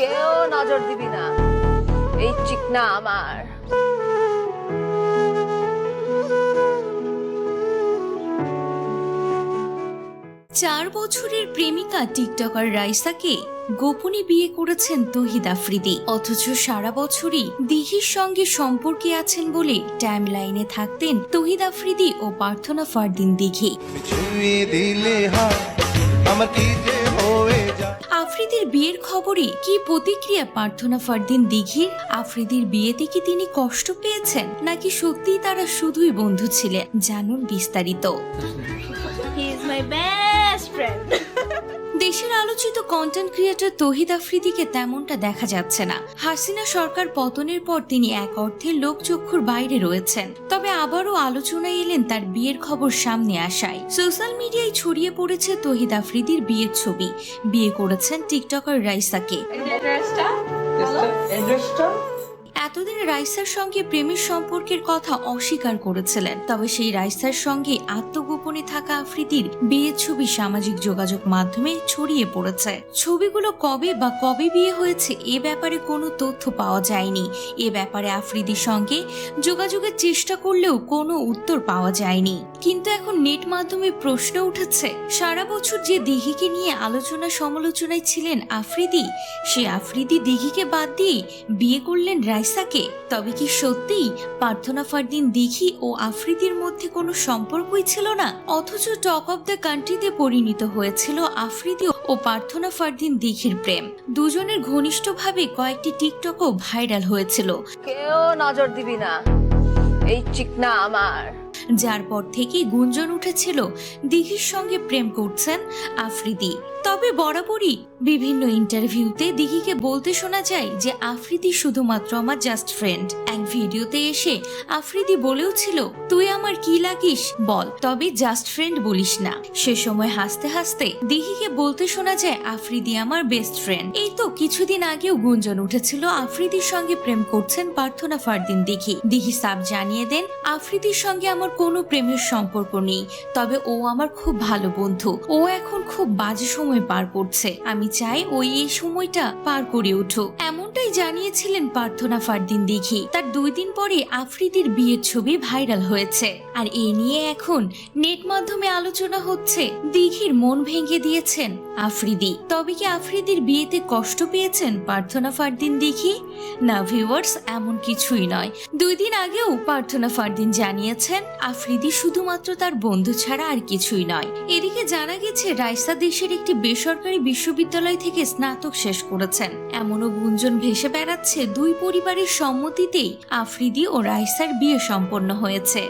কেউ নজর দিবি না। এই চিকনা আমার। চার বছরের প্রেমিকা টিকটকার রাইসাকে গোপনে বিয়ে করেছেন তহিদ আফ্রিদি। অথচ সারা বছরই দিঘির সঙ্গে সম্পর্কে আছেন বলে টাইম লাইনে থাকতেন তহিদ আফ্রিদি ও প্রার্থনা ফারদিন দিঘি। দিলে আমার কি যে যায় আফ্রিদির বিয়ের খবরে কি প্রতিক্রিয়া? প্রার্থনা ফারদিন দিঘির? আফ্রিদির বিয়েতে কি তিনি কষ্ট পেয়েছেন? নাকি সত্যিই তারা শুধুই বন্ধু ছিলেন? জানুন বিস্তারিত। He is my best friend দেশের আলোচিত কন্টেন্ট ক্রিয়েটর তহিদ আফ্রিদিকে তেমনটা দেখা যাচ্ছে না। হাসিনা সরকার পতনের পর তিনি এক অর্থে লোকচক্ষুর বাইরে রয়েছেন। তবে আবারও আলোচনায় এলেন তার বিয়ের খবর সামনে আসায়। সোশ্যাল মিডিয়ায় ছড়িয়ে পড়েছে তহিদ আফ্রিদির বিয়ের ছবি। বিয়ে করেছেন টিকটকার রাইসাকে। এতদিন রাইসার সঙ্গে প্রেমের সম্পর্কের কথা অস্বীকার করেছিলেন। তবে সেই রাইসার সঙ্গে আত্মগোপনে থাকা আফ্রিদির বিয়ের ছবি সামাজিক যোগাযোগ মাধ্যমে ছড়িয়ে পড়েছে। ছবিগুলো কবে বা কবে বিয়ে হয়েছে এ ব্যাপারে কোনো তথ্য পাওয়া যায়নি। এ ব্যাপারে আফ্রিদির সঙ্গে যোগাযোগের চেষ্টা করলেও কোনো উত্তর পাওয়া যায়নি। কিন্তু এখন নেট মাধ্যমে প্রশ্ন উঠেছে, সারা বছর যে দিঘিকে নিয়ে আলোচনা সমালোচনায় ছিলেন আফ্রিদি, সে আফ্রিদি দিঘিকে বাদ দিয়ে বিয়ে করলেন রাইসাকে তবে কি সত্যিই প্রার্থনা ফারদিন দিঘি ও আফ্রিদির মধ্যে কোনো সম্পর্কই ছিল না? অথচ টক অব দ্য কান্ট্রিতে পরিণত হয়েছিল আফ্রিদি ও প্রার্থনা ফারদিন দিঘির প্রেম। দুজনের ঘনিষ্ঠভাবে কয়েকটি টিকটকও ভাইরাল হয়েছিল। কেউ নজর দিবি না এই চিকনা আমার। যার পর থেকেই গুঞ্জন উঠেছিল দিঘির সঙ্গে প্রেম করছেন আফ্রিদি। তবে বরাবরই বিভিন্ন ইন্টারভিউতে দিঘিকে বলতে শোনা যায় যে আফ্রিদি শুধুমাত্র আমার জাস্ট ফ্রেন্ড এক ভিডিওতে এসে আফ্রিদি বলেও ছিল, তুই আমার কি লাগিস? বল। তবে জাস্ট ফ্রেন্ড বলিস না। সে সময় হাসতে হাসতে দিঘিকে বলতে শোনা যায়, আফ্রিদি আমার বেস্ট ফ্রেন্ড এই তো কিছুদিন আগেও গুঞ্জন উঠেছিল আফ্রিদির সঙ্গে প্রেম করছেন প্রার্থনা ফারদিন দিঘি। দিঘি সাব জানিয়ে দেন, আফ্রিদির সঙ্গে আমার কোনো প্রেমের সম্পর্ক নেই। তবে ও আমার খুব ভালো বন্ধু। ও এখন খুব বাজে সময় পার করছে আমি চাই ওই এই সময়টা পার করে উঠুক। এমনটাই জানিয়েছিলেন প্রার্থনা ফারদিন দিঘি। তার দুই দিন পরে আফ্রিদির বিয়ের ছবি ভাইরাল হয়েছে। আর এ নিয়ে এখন নেট মাধ্যমে আলোচনা হচ্ছে। দিঘির মন ভেঙে দিয়েছেন আফ্রিদি। তবে কি আফ্রিদির বিয়েতে কষ্ট পেয়েছেন প্রার্থনা ফারদিন দিঘি? না ভিউয়ার্স, এমন কিছুই নয়। দুই দিন আগেও প্রার্থনা ফারদিন জানিয়েছেন, আফ্রিদি শুধুমাত্র তার বন্ধু ছাড়া আর কিছুই নয়। এদিকে জানা গেছে, রাইসা দেশের একটি বেসরকারি বিশ্ববিদ্যালয় থেকে স্নাতক শেষ করেছেন। এমনও গুঞ্জন ভেসে বেড়াচ্ছে দুই পরিবারের সম্মতিতেই আফ্রিদি ও রাইসার বিয়ে সম্পন্ন হয়েছে।